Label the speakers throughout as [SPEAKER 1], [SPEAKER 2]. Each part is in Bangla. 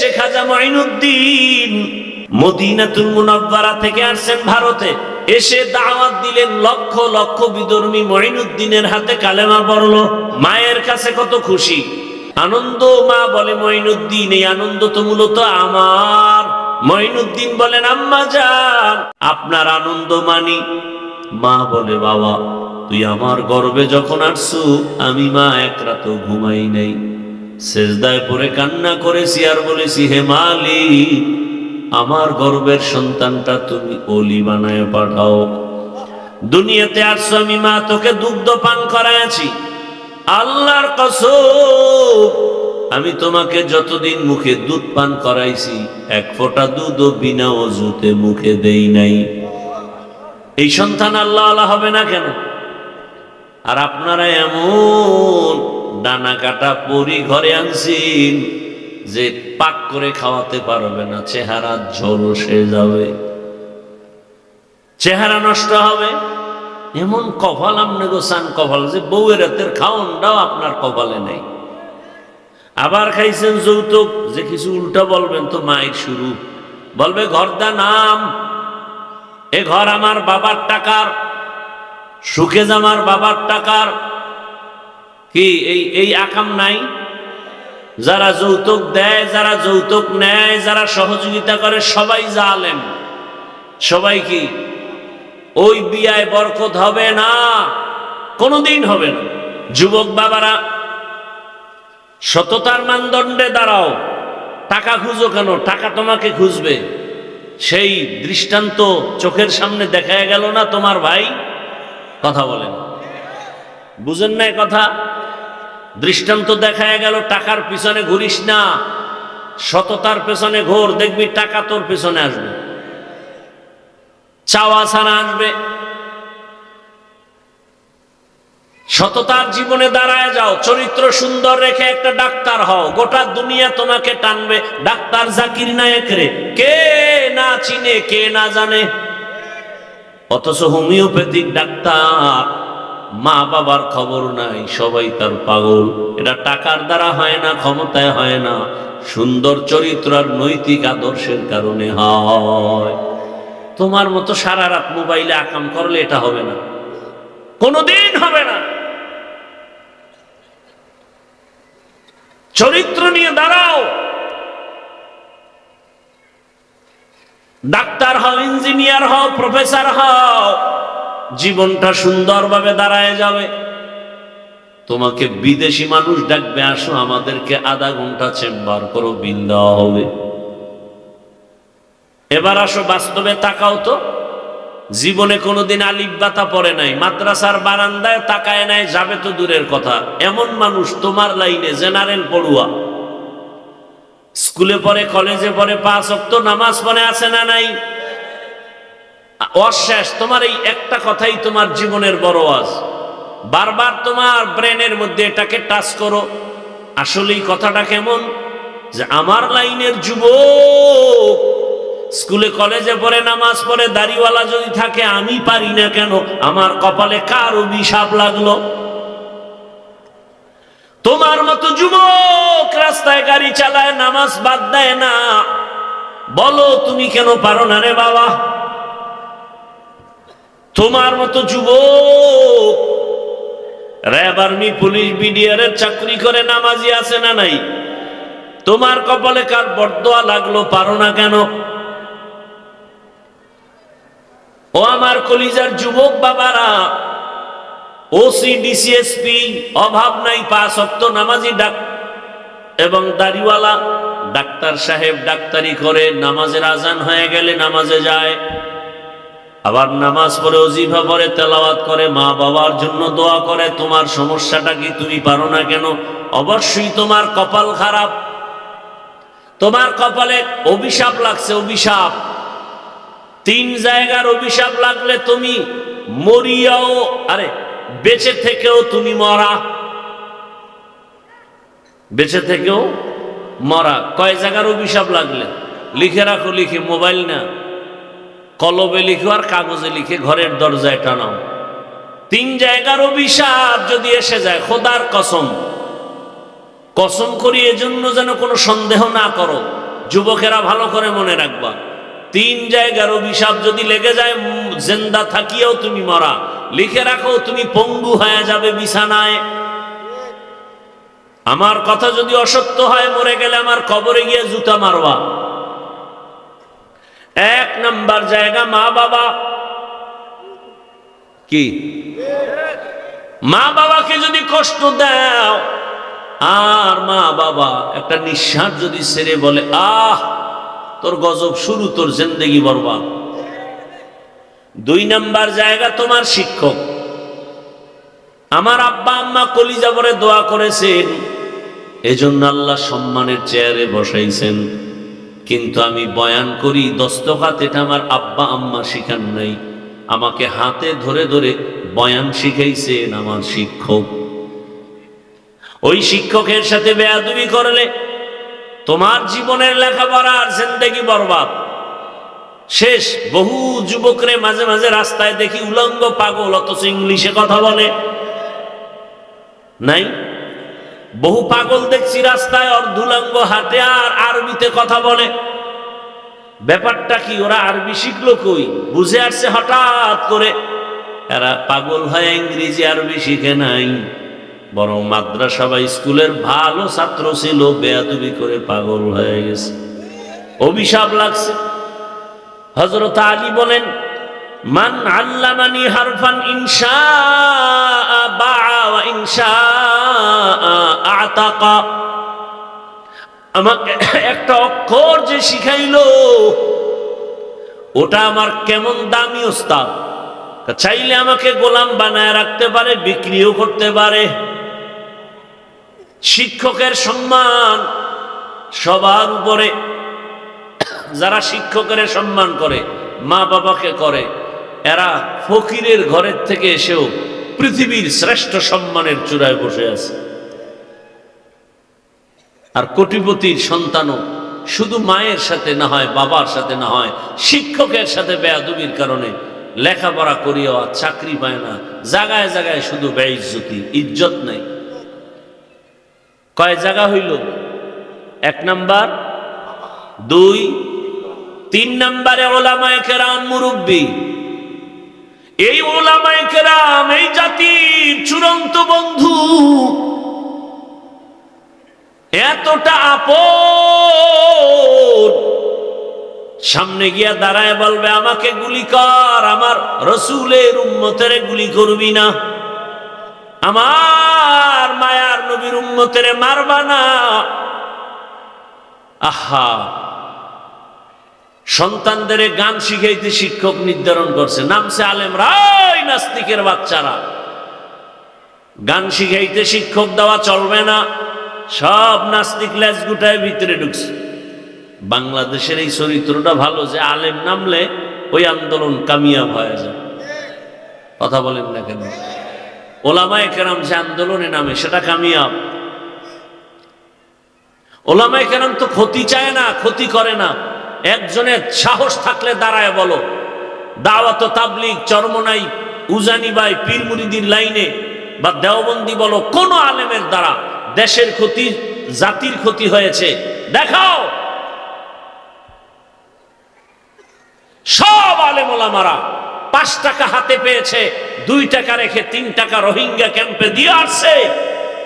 [SPEAKER 1] শেখ হাজা মদিনাতুল মুনাব্বারা থেকে আসছেন ভারতে। এসে দাওয়াত দিলেন লক্ষ লক্ষ বিধর্মী মঈনুদ্দিনের হাতে কালেমা মায়ের কাছে কত খুশি। আনন্দ, মা বলে, মঈনুদ্দিন, এই আনন্দ তো মূলত আমার। মঈনুদ্দিন বলেন, আম্মা যান, আপনার আনন্দ মানি। মা বলে, বাবা, তুই আমার গর্বে যখন আসছু, আমি মা এক রাত ঘুমাই নাই। সেজদায় পরে কান্না করেছি আর বলেছি, হে মালি আমার গর্বের সন্তানটা তুমি অলি বানায় পাঠাও। দুনিয়াতে আসছো আমি মা তোকে দুগ্ধ পান করাইছি আল্লাহর কসম, আমি তোমাকে যতদিন মুখে দুধ পান করাইছি, এক ফোঁটা দুধও বিনা অজুতে মুখে দেই নাই। এই সন্তান আল্লাহ আল্লাহ হবে না কেন? আর আপনারা এমন ডানা কাটা পরি ঘরে আনছেন যে পাক করে খাওয়াতে পারবে না, চেহারা ঝলসে যাবে। চেহারা নষ্ট হবে। এমন কপাল আপনি গোসান কপাল, যে বউয়ের হাতের খাওয়ানটাও আপনার কপালে নেই। আবার খাইছেন যৌতুক, যে কিছু উল্টা বলবেন তো মায়ের শুরু। বলবে, ঘরদা নাম, এ ঘর আমার বাবার টাকার, সুখে জামার বাবার টাকার কি, এই এই আকাম নাই? যারা যৌতুক দেয়, যারা যৌতুক নেয়, যারা সহযোগিতা করে, সবাই জালেম। সবাই কি? ওই বিয়ায় বরকত হবে না? কোনোদিন হবে না। যুবক বাবারা, সততার মানদণ্ডে দাঁড়াও। টাকা খুঁজো কেন? টাকা তোমাকে খুঁজবে। সেই দৃষ্টান্ত চোখের সামনে দেখা গেল না তোমার ভাই? কথা বলেন। বুঝেন না কথা? দৃষ্টান্ত দেখা গেল, টাকার পিছনে ঘুরিস না। সততার পেছনে ঘোর, দেখবি টাকা তোর পেছনে আসবে। চাওয়া ছাড়া আসবে। সততার জীবনে দাঁড়ায় যাও, চরিত্র সুন্দর রেখে একটা ডাক্তার হও। গোটা দুনিয়া তোমাকে টানবে। ডাক্তার জাকির নায়ক রে, কে না চিনে, কে না জানে? অথচ হোমিওপ্যাথিক ডাক্তার। মা বাবার খবর নাই, সবাই তার পাগল। এটা টাকার দ্বারা হয় না, ক্ষমতায় হয় না। সুন্দর চরিত্র আর নৈতিক আদর্শের কারণে হয়। তোমার মতো সারা রাত মোবাইলে আকাম করলে এটা হবে না। কোনোদিন হবে না। চরিত্র নিয়ে দাঁড়াও। ডাক্তার হও, ইঞ্জিনিয়ার হও, প্রফেসর হও। জীবনটা সুন্দরভাবে দাঁড়ায় যাবে। তোমাকে বিদেশি মানুষ ডাকবে, আসো আমাদেরকে আধা ঘণ্টা চেম্বার করো বিল দেওয়া হবে। এবার আসো, বাস্তবে তাকাও তো। জীবনে কোনোদিন আলিফ বাতা পড়ে নাই, মাদ্রাসার বারান্দায় তাকায় নাই, যাবে তো দূরের কথা। এমন মানুষ তোমার লাইনে, জেনারেল পড়ুয়া। স্কুলে পড়ে, কলেজে পড়ে, পাঁচ অক্ত নামাজ পড়ে, আছে না নাই? অশেষ, তোমার এই একটা কথাই তোমার জীবনের বড় আজ বারবার তোমার ব্রেনের মধ্যে এটাকে টাচ করো। আসলে এই কথাটা কেমন? যে আমার লাইনের যুবক স্কুলে, কলেজে পড়ে, নামাজ পড়ে, দাড়িওয়ালা যদি থাকে, আমি পারি না কেন? আমার কপালে কার অভিশাপ লাগল? তোমার মতো যুবক রাস্তায় গাড়ি চালায়, নামাজ বাদ দেয় না। বলো, তুমি কেন পারো না রে বাবা? তোমার মতো যুবক। র্যাব আর্মি, পুলিশ, বিডিআর চাকরি করে নামাজি আছে না নাই? তোমার কপালে কার বরদোয়া লাগল পারো না কেন? ও আমার কলিজার যুবক বাবারা ওসি ডিসিএসপি অভাব নাই, পাঁচ অক্ত নামাজি ডাক এবং দাড়িওয়ালা ডাক্তার সাহেব ডাক্তারি করে নামাজের আজান হয়ে গেলে নামাজে যায়। আবার নামাজ পড়ে অজিফা পড়ে, তেলাওয়াত করে, মা বাবার জন্য দোয়া করে, তোমার সমস্যাটা কি তুমি পারো না কেন? অবশ্যই তোমার কপাল খারাপ। তোমার কপালে অভিশাপ লাগছে, অভিশাপ। তিন জায়গার অভিশাপ লাগলে তুমি মরিয়াও, আরে, বেঁচে থেকেও তুমি মরা। বেঁচে থেকেও মরা। কয় জায়গার অভিশাপ লাগলে? লিখে রাখো, লিখে, মোবাইল না। কলবে লিখো আর কাগজে লিখে ঘরের দরজায় টানাও তিন জায়গার অভিশাপ যদি এসে যায়, খোদার কসম। কসম করি এজন্য যেন কোনো সন্দেহ না করো। যুবকেরা ভালো করে মনে রাখবা। তিন জায়গার অভিশাপ যদি লেগে যায় জেন্দা থাকিয়েও তুমি মরা। লিখে রাখো, তুমি পঙ্গু হয়ে যাবে বিছানায়। আমার কথা যদি অসত্য হয়, মরে গেলে আমার কবরে গিয়ে জুতা মারবা। এক নাম্বার জায়গা মা বাবা। কি? মা বাবাকে যদি কষ্ট দাও আর মা বাবা একটা নিঃশ্বাস যদি ছেড়ে বলে আহ তোর গজব শুরু তোর জিন্দেগি বরবাদ। দুই নাম্বার জায়গা তোমার শিক্ষক। আমার আব্বা আম্মা কলিজা ভরে দোয়া করেছেন এজন্য আল্লাহ সম্মানের চেয়ারে বসাইছেন। কিন্তু আমি বয়ান করি, দস্তখাত, এটা আমার আব্বা আম্মা শিখান নাই। আমাকে হাতে ধরে ধরে বয়ান শিখাইছেন আমার শিক্ষক। ওই শিক্ষকের সাথে বেয়াদুবি করলে তোমার জীবনের লেখাপড়ার জিন্দেগি বরবাদ। শেষ, বহু যুবকরে মাঝে মাঝে রাস্তায় দেখি উলঙ্গ পাগল, অথচ ইংলিশে কথা বলে। নাই? বহু পাগল দেখছি রাস্তায় অর্ধুলঙ্গ হাতে আর আরবিতে কথা বলে। ব্যাপারটা কি, ওরা আরবি শিখলো কই? বুঝে আসছে হঠাৎ করে। এরা পাগল হয়ে ইংরেজি আরবি শিখে নাই। বরং মাদ্রাসা বা স্কুলের ভালো ছাত্র ছিল, বেয়াদুবি করে পাগল হয়ে গেছে। অভিশাপ লাগছে। হজরত আলী বলেন মান আল্লামানি হারফান ইনশা বা ইনশা আতাকা। আমাকে একটা অক্ষর যে শিখাইলো, ওটা আমার কেমন দামি ওস্তাদ। চাইলে আমাকে গোলাম বানায় রাখতে পারে, বিক্রিও করতে পারে। শিক্ষকের সম্মান সবার উপরে। যারা শিক্ষকের সম্মান করে মা বাবাকে করে এরা ফকিরের ঘরের থেকে এসেও পৃথিবীর শ্রেষ্ঠ সম্মানের চূড়ায় বসে আছে। আর কোটিপতির সন্তানও শুধু মায়ের সাথে না হয়, বাবার সাথে না হয়, শিক্ষকের সাথে বেয়াদুবির কারণে লেখাপড়া আর চাকরি পায় না। জায়গায় জায়গায় শুধু বেইজ্জতি, ইজ্জত নেই। কয় জায়গা হইল? এক নাম্বার, দুই, তিন নাম্বারে ওলামায় কেরাম মুরব্বী। এই ওলামায় কেরাম, এই জাতির চূড়ান্ত বন্ধু। এতটা আপন। সামনে গিয়া দাঁড়ায় বলবে, আমাকে গুলি কর, আমার রসুলের উম্মতের গুলি করবি না। আমার মায়ার নবীর উম্মতের মারবা না। আহা! সন্তানদের গান শিখাইতে শিক্ষক নির্ধারণ করছে। নামছে আলেম রাই নাস্তিকের বাচ্চারা। গান শিখাইতে শিক্ষক দেওয়া চলবে না। সব নাস্তিক ল্যাস গুটায় ভিতরে ঢুকছে। বাংলাদেশের এই চরিত্রটা ভালো যে আলেম নামলে ওই আন্দোলন কামিয়াব হয়ে যায়। কথা বলেন না কেন? ওলামায় কেরাম যে আন্দোলনে নামে, সেটা কামিয়াব। ওলামায় কেরাম তো ক্ষতি চায় না, ক্ষতি করে না। একজনের সাহস থাকলে দাঁড়ায় বলো। দাওয়াত তাবলিগ চরমনাই উজানি বাই পীর লাইনে বা দেওবন্দি বলো, কোনো আলেমের দ্বারা দেশের ক্ষতি, জাতির ক্ষতি হয়েছে। দেখাও! সব আলেমোলামারা পাঁচ টাকা হাতে পেয়েছে, দুই টাকা রেখে তিন টাকা রোহিঙ্গা ক্যাম্পে দিয়ে আসছে।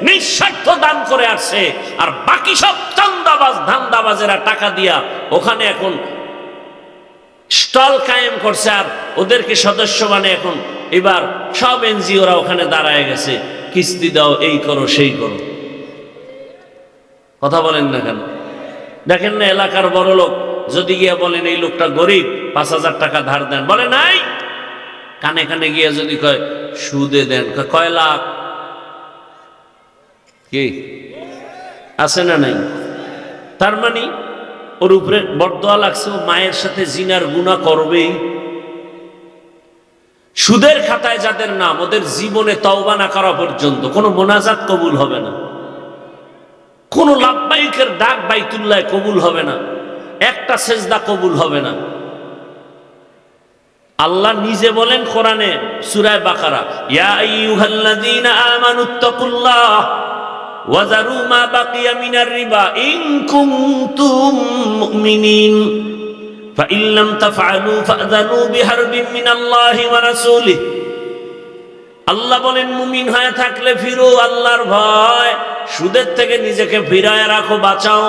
[SPEAKER 1] নিঃস্বার্থ দান করে আসছে। আর বাকি সব চান্দাবাজ ধান্দাবাজেরা টাকা দিয়া ওখানে এখন স্টল কায়েম করছে আর ওদেরকে সদস্য মানে এখন এবার সব এনজিওরা ওখানে দাঁড়ায় গেছে। কিস্তি দাও এই করো সেই করো। কথা বলেন না কেন? দেখেন না এলাকার বড় লোক যদি গিয়ে বলেন এই লোকটা গরিব পাঁচ হাজার টাকা ধার দেন। বলে নাই। কানে কানে গিয়ে যদি কয় সুদে দেন। কয়, লাখ? কি? আছে না নাই? তার মানে ওর উপরে বরদোয়া লাগছে, ও মায়ের সাথে জিনার গুণা করবেই। সুদের খাতায় যাদের নাম, ওদের জীবনে তওবা না করা পর্যন্ত কোনো মোনাজাত কবুল হবে না। কোন লাভবাহিকের ডাক বাইতুল্লায় কবুল হবে না। একটা সেজদা কবুল হবে না। আল্লাহ নিজে বলেন কোরআনে সুরায় বাকারা, ইয়া আইয়ুহাল্লাযীনা ওয়াজারু মা বাকিয়া মিনার রিবা ইন কুনতুম মুমিনিন فإن لم تفعلوا فأذنوا بحرب من الله ورسوله আল্লাহ বলেন মুমিন হয়ে থাকলে ফিরো আল্লাহর ভয় সুদের থেকে নিজেকে ফিরায় রাখো বাঁচাও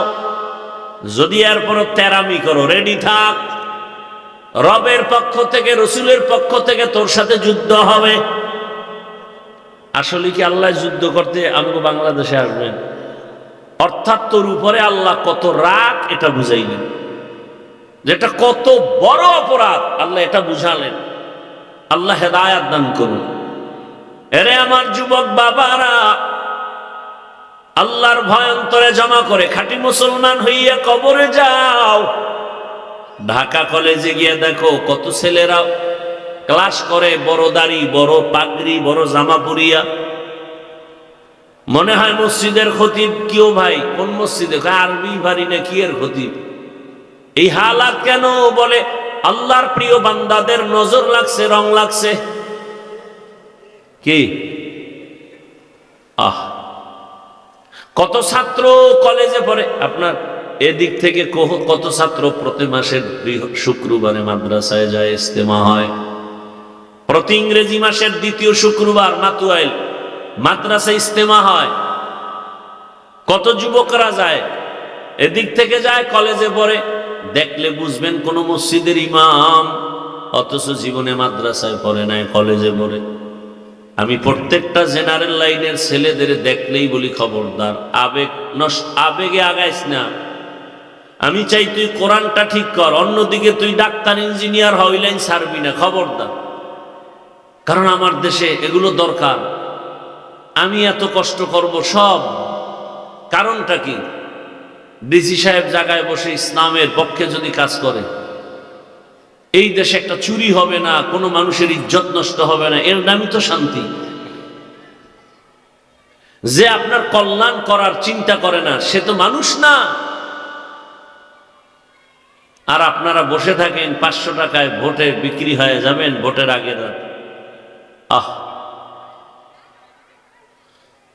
[SPEAKER 1] যদি এরপর তেরামি করো রেডি থাক রবের পক্ষ থেকে রসুলের পক্ষ থেকে তোর সাথে যুদ্ধ হবে আসলে কি আল্লাহ যুদ্ধ করতে আমাকে বাংলাদেশে আসবেন? অর্থাৎ তোর উপরে আল্লাহ কত রাগ, এটা বুঝাইলেন। যেটা কত বড় অপরাধ, আল্লাহ এটা বুঝালেন। আল্লাহ হেদায়াত দান করুন। এরে আমার যুবক বাবারা, আল্লাহর ভয়ন্তরে জমা করে খাঁটি মুসলমান হইয়া কবরে যাও। ঢাকা কলেজে গিয়ে দেখো, কত ছেলেরা ক্লাস করে, বড় দাড়ি, বড় পাগড়ি, বড় জামা পরিয়া। মনে হয় মসজিদের খতিব? কেউ ভাই, কোন মসজিদে? আরবি ভারি না কি এর খতিব? এই হালাত কেন? বলে, আল্লাহর প্রিয় বান্দাদের নজর লাগছে, রং লাগছে। কি? আহ। কত ছাত্র কলেজে পড়ে? আপনার এদিক থেকে কত ছাত্র প্রতি মাসের শুক্রবারে মাদ্রাসায় যায়, ইস্তেমা হয়। প্রতি ইংরেজি মাসের দ্বিতীয় শুক্রবার মাতুয়াইল মাদ্রাসা ইস্তেমা হয়। কত যুবকরা যায়, এদিক থেকে যায়, কলেজে পড়ে, দেখলে বুঝবেন কোন মসজিদের ইমাম, অথচ জীবনে মাদ্রাসায় পড়ে নাই, কলেজে পড়ে। আমি প্রত্যেকটা জেনারেল লাইনের ছেলেদের দেখলেই বলি খবরদার, আবেগ নষ্ট, আবেগে আগাইস না। আমি চাই তুই কোরআনটা ঠিক কর, অন্যদিকে তুই ডাক্তার, ইঞ্জিনিয়ার হই লাইন ছাড়বি না, খবরদার। কারণ আমার দেশে এগুলো দরকার। আমি এত কষ্ট করব সব। কারণটা কি? ডিসি সাহেব জায়গায় বসে ইসলামের পক্ষে যদি কাজ করে, এই দেশে একটা চুরি হবে না, কোনো মানুষের ইজ্জত নষ্ট হবে না, এর নামই তো শান্তি। যে আপনার কল্যাণ করার চিন্তা করে না, সে তো মানুষ না। আর আপনারা বসে থাকেন, পাঁচশো টাকায় ভোটে বিক্রি হয়ে যাবেন, ভোটের আগের রাত।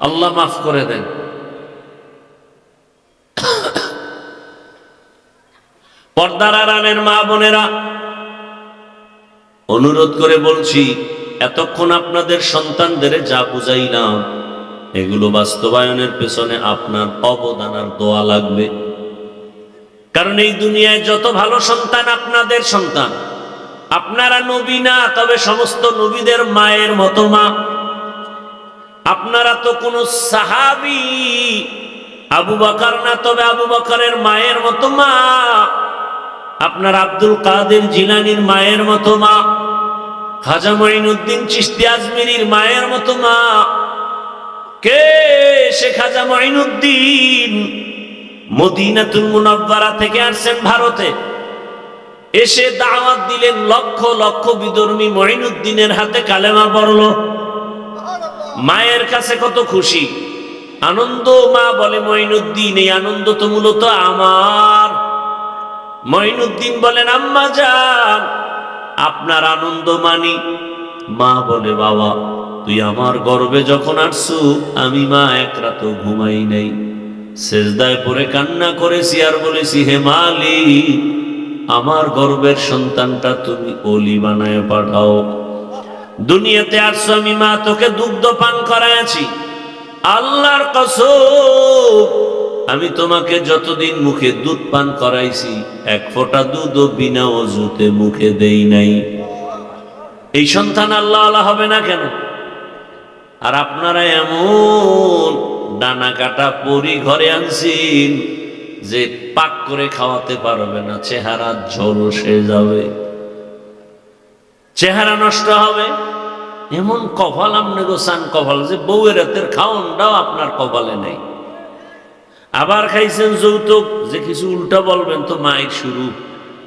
[SPEAKER 1] আল্লাহ মাফ করে দেন। পর্দার আড়ালের মা বোনেরা, অনুরোধ করে বলছি, এতক্ষণ আপনাদের সন্তানদের যা বুঝাইলাম, এগুলো বাস্তবায়নের পেছনে আপনার অবদান আর দোয়া লাগবে। কারণ এই দুনিয়ায় যত ভালো সন্তান আপনাদের সন্তান, আপনারা নবী না, তবে সমস্ত নবীদের মায়ের মতো মা। আপনারা তো কোন সাহাবি। আবু বকর না, তবে আবু বকরের মায়ের মতো মা। আপনার আব্দুল কাদের জিলানির মায়ের মতো মা। খাজা মঈনুদ্দিন চিস্তি আজমিরির মায়ের মতো মা। কে সে খাজা মঈনুদ্দিন? মদিনাতুল মুনাব্বারা থেকে আসছেন ভারতে। এসে দাওয়াত দিলেন লক্ষ লক্ষ বিধর্মী মঈনুদ্দিনের হাতে কালেমা পড়ল। মায়ের কাছে কত খুশি। আনন্দ মা বলে, মঈনুদ্দিন, এই আনন্দ তো মূলত আমার। মঈনুদ্দিন বলেন, আম্মা যান, আপনার আনন্দ মানি। মা বলে, বাবা, তুই আমার গর্বে যখন আসছু, আমি মা এক রাত ঘুমাই নাই। সেজদায় পরে কান্না করেছি আর বলেছি, হে মালি আমার গর্বের সন্তানটা তুমি অলি বানায় পাঠাও। দুনিয়াতে আসছো আমি মা তোকে দুগ্ধ পান করাইছি আল্লাহর কসম, আমি তোমাকে যতদিন মুখে দুধ পান করাইছি, এক ফোঁটা দুধও বিনা অজুতে মুখে দেই নাই। এই সন্তান আল্লাহ আল্লাহ হবে না কেন? আর আপনারা এমন ডানা কাটা পরি ঘরে আনছেন, যে পাক করে খাওয়াতে পারবে না চেহারা ঝলসে যাবে। চেহারা নষ্ট হবে। এমন কপাল আপনি গোসান কপাল যে বউয়ের রাতের খাওনটাও আপনার কপালে নেই। আবার খাইছেন যৌতুক, যে কিছু উল্টা বলবেন তো মায়ের শুরু।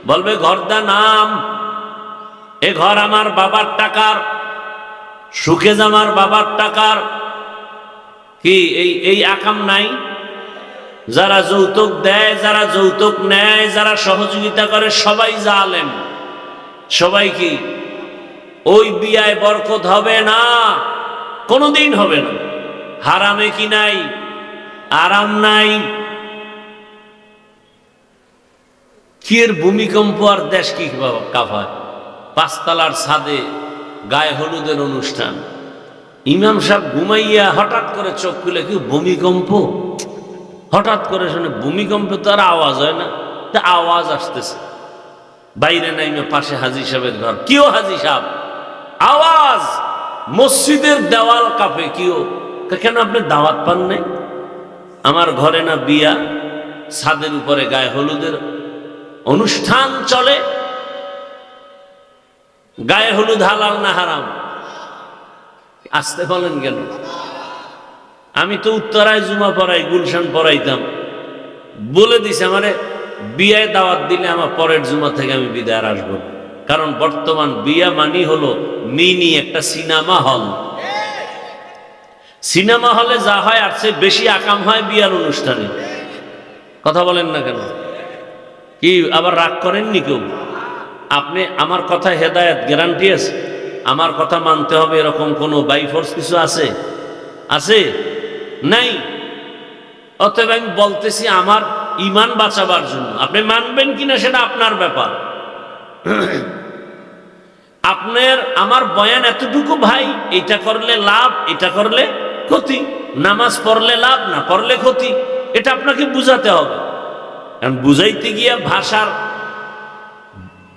[SPEAKER 1] বলবে, ঘরদা নাম, এ ঘর আমার বাবার টাকার সুখে জামার বাবার টাকার। কি, এই এই আকাম নাই? যারা যৌতুক দেয়, যারা যৌতুক নেয়, যারা সহযোগিতা করে, সবাই জালেম। সবাই কি? ওই বিয়ায় বরকত হবে না। কোনোদিন হবে না। হারামে কি নাই? আরাম নাই। কি এর ভূমিকম্প আর দেশ কি কাফায়? পাঁচতলার ছাদে গায়ে হলুদের অনুষ্ঠান। ইমাম সাহেব ঘুমাইয়া হঠাৎ করে চোখ খুলে, কি ভূমিকম্প? হঠাৎ করে শুনে ভূমিকম্পে তো আর আওয়াজ হয় না। তা আওয়াজ আসতেছে। বাইরে নাইমে পাশে হাজি সাহেবের ঘর। কিও হাজি সাহেব? আওয়াজ, মসজিদের দেওয়াল কাঁপে কিও? কেন আপনি দাওয়াত পান নাই? আমার ঘরে না বিয়া, ছাদের উপরে গায়ে হলুদের অনুষ্ঠান চলে। গায়ে হলুদ হালাল না হারাম? আসতে বলেন কেন? আমি তো উত্তরায় জুমা পড়াই, গুলশান পড়াইতাম। বলে দিছে আমারে, বিয়ায় দাওয়াত দিলে আমার পরের জুমা থেকে আমি বিদায় আসব না। কারণ বর্তমান বিয়া মানি হলো মিনি একটা সিনেমা হল। সিনেমা হলে যা হয়, আর চেয়ে বেশি আকাম হয় বিয়ার অনুষ্ঠানে। কথা বলেন না কেন? কি, আবার রাগ করেননি কেউ? আপনি, আমার কথা হেদায়ত গ্যারান্টি আছে? আমার কথা মানতে হবে এরকম কোনো বাইফোর্স কিছু আছে? আছে? নাই? অতএব আমি বলতেছি আমার ইমান বাঁচাবার জন্য। আপনি মানবেন কিনা সেটা আপনার ব্যাপার। আপনার আমার বয়ান এতটুকু ভাই, এটা করলে লাভ, এটা করলে ক্ষতি। নামাজ পড়লে লাভ, না পড়লে ক্ষতি, এটা আপনাকে বুঝাতে হবে। কারণ বুঝাইতে গিয়ে ভাষার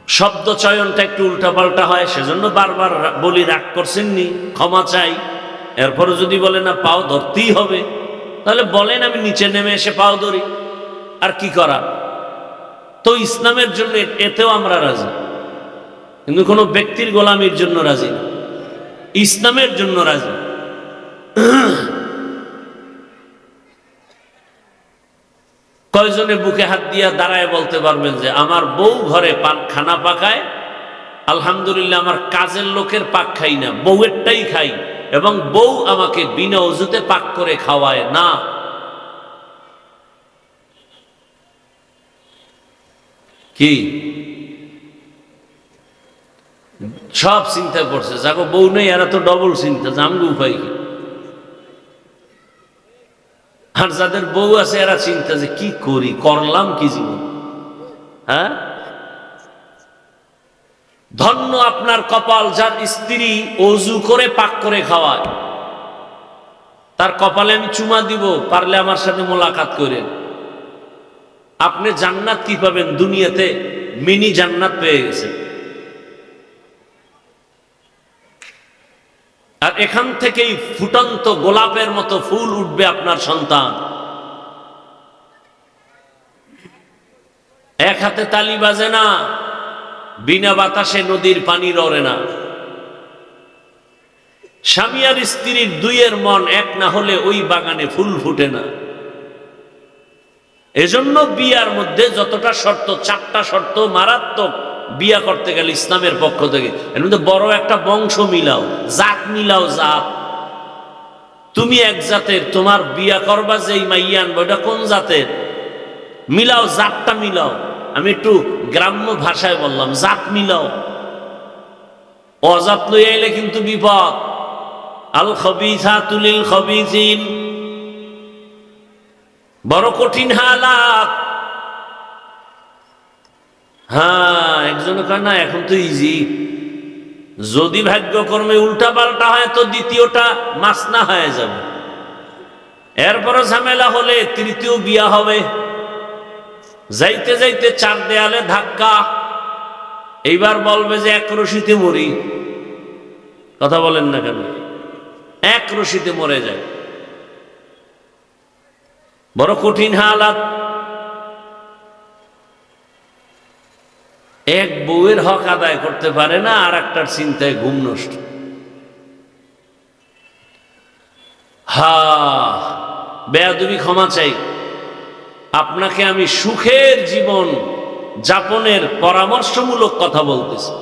[SPEAKER 1] শব্দ চয়নটা একটু উল্টাপাল্টা হয়, সেজন্য বারবার বলি, রাগ করছেননি, ক্ষমা চাই। এরপরে যদি বলে, না, পাও ধরতেই হবে, তাহলে বলেন, আমি নিচে নেমে এসে পাও ধরি। আর কি করা? তো ইসলামের জন্য এতেও আমরা রাজি। কিন্তু কোনো ব্যক্তির গোলামির জন্য রাজি ইসলামের জন্য রাজি কয়জনে বুকে হাত দিয়া দাঁড়ায় বলতে পারবেন যে, আমার বউ ঘরে খানা পাকায়, আলহামদুলিল্লাহ আমার কাজের লোকের পাক খাই না, বউয়েরটাই খাই এবং বউ আমাকে বিনা অজুতে পাক করে খাওয়ায় না। কি? সব চিন্তায় করছে। যাকো, বউ নেই, এরা তো ডবল চিন্তা জামগু উপায় কি? আর যাদের বউ আছে, এরা চিন্তা যে কি করি, করলাম কি জীবন? হ্যাঁ? ধন্য আপনার কপাল, যার স্ত্রী অজু করে পাক করে খাওয়ায়। তার কপালে আমি চুমা দিব, পারলে আমার সাথে মোলাকাত করে আপনি জান্নাত কি পাবেন দুনিয়াতে? মিনি জান্নাত পেয়ে গেছেন। আর এখান থেকেই ফুটন্ত গোলাপের মতো ফুল উঠবে আপনার সন্তান। এক হাতে তালি বাজে না, বিনা বাতাসে নদীর পানি রড়ে না। স্বামী আর স্ত্রীর দুইয়ের মন এক না হলে ওই বাগানে ফুল ফুটে না। এজন্য বিয়ার মধ্যে যতটা শর্ত, চারটা শর্ত মারাত্মক বিয়া করতে গেলে ইসলামের পক্ষ থেকে। এর মধ্যে বড় একটা বংশ মিলাও, জাত মিলাও জাত। তুমি এক জাতের, তোমার বিয়া করবা যেই মাইয়া আনব, এটা কোন জাতের? মিলাও, জাতটা মিলাও। আমি একটু গ্রাম্য ভাষায় বললাম, জাত মিলাও। অজাত লই আইলে কিন্তু বিপদ। আল খবিসা তুলিল খবিসিন বড় কঠিন হালাত। হ্যাঁ একজন না, এখন তো ইজি যদি ভাগ্যকর্মে উল্টা পাল্টা হয়, তো দ্বিতীয়টা মাসনা হয়ে যাবে। এরপরে ঝামেলা হলে তৃতীয় বিয়া হবে। যাইতে যাইতে চার দেয়ালে ধাক্কা। এইবার বলবে যে, এক রশিতে মরি। কথা বলেন না কেন? এক রশিতে মরে যায়। বড় কঠিন হালাত। এক বউয়ের হক আদায় করতে পারে না, আর একটার চিন্তায় ঘুম নষ্ট। হা, বেয়াদুবি ক্ষমা চাই। আপনাকে আমি সুখের জীবন, যাপনের পরামর্শমূলক কথা বলতেছি।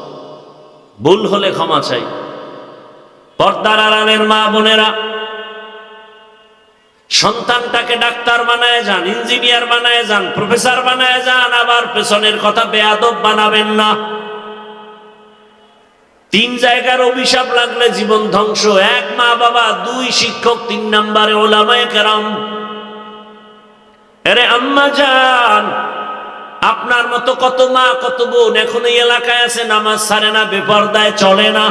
[SPEAKER 1] ভুল হলে ক্ষমা চাই। পর্দার আড়ালের মা বোনেরা সন্তানটাকে ডাক্তার বানায় যান, ইঞ্জিনিয়ার বানায় যান, প্রফেসর বানায় যান, আবার পেছনের কথা বেয়াদব বানাবেন না। তিন জায়গার অভিশাপ লাগলে জীবন ধ্বংস। এক মা বাবা, দুই শিক্ষক, তিন নাম্বারে ওলামায় কেরাম। আরে আম্মা যান আপনার মতো কত মা, কত বোন এখন এই এলাকায় আছে, নামাজ ছাড়ে না, বেপরদায় চলে না।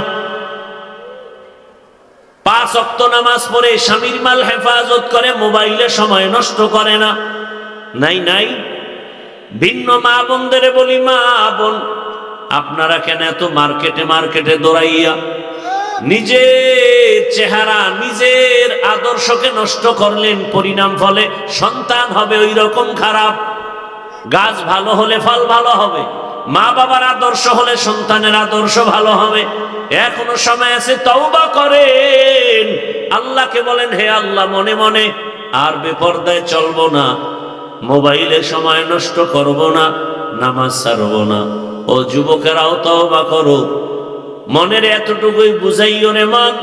[SPEAKER 1] পাঁচ অক্ত নামাজ পড়ে স্বামীর মাল হেফাজত করে, মোবাইলে সময় নষ্ট করে না। নাই নাই। ভিন্ন মা বোনদের বলি, মা বোন, আপনারা কেন এত মার্কেটে মার্কেটে দৌড়াইয়া নিজের চেহারা, নিজের আদর্শকে নষ্ট করলেন? পরিণাম ফলে সন্তান হবে ওই রকম খারাপ। গাছ ভালো হলে ফল ভালো হবে। মা বাবার আদর্শ হলে সন্তানের আদর্শ ভালো হবে। এখনও সময় আছে, তওবা করেন। আল্লাহকে বলেন, হে আল্লাহ, মনে মনে আর বেপর্দায় চলবো না। মোবাইলে সময় নষ্ট করব না, নামাজ ছাড়বো না। ও যুবকেরাও তওবা করো। মনের এতটুকুই বুঝাইও রে মন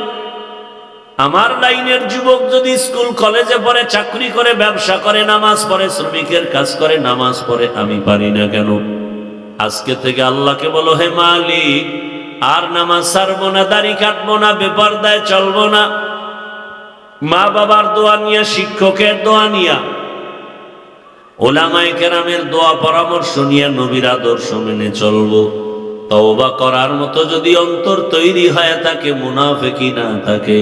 [SPEAKER 1] আমার লাইনের যুবক যদি স্কুল, কলেজে পড়ে, চাকরি করে, ব্যবসা করে, নামাজ পড়ে, শ্রমিকের কাজ করে, নামাজ পড়ে, আমি পারি না কেন? আজকে থেকে আল্লাহকে বলো, হে মালিক, আর নামাজ ছাড়বো না, দাড়ি কাটবো না, বেপরদায় চলবো না। মা বাবার দোয়া নিয়া, শিক্ষকের দোয়া নিয়া ওলামাই কেরামের দোয়া পরামর্শ নিয়ে নবীর আদর্শ মেনে চলবো। তওবা করার মতো যদি অন্তর তৈরি হয় থাকে মুনাফেকি না থাকে।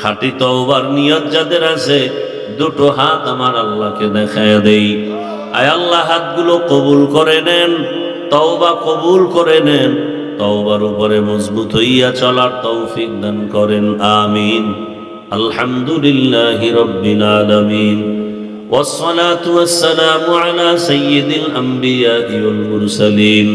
[SPEAKER 1] খাঁটি তওবার নিয়ত যাদের আছে, দুটো হাত আমার আল্লাহকে দেখায় দেই। আয় আল্লাহ, হাতগুলো কবুল করে নেন। তওবা কবুল করে নেন তওবার উপরে মজবুত হইয়া চলার তৌফিক দান করেন আমিন আলহামদুলিল্লাহি রব্বিল আলামিন والصلاة والسلام على سيد الأنبياء والمرسلين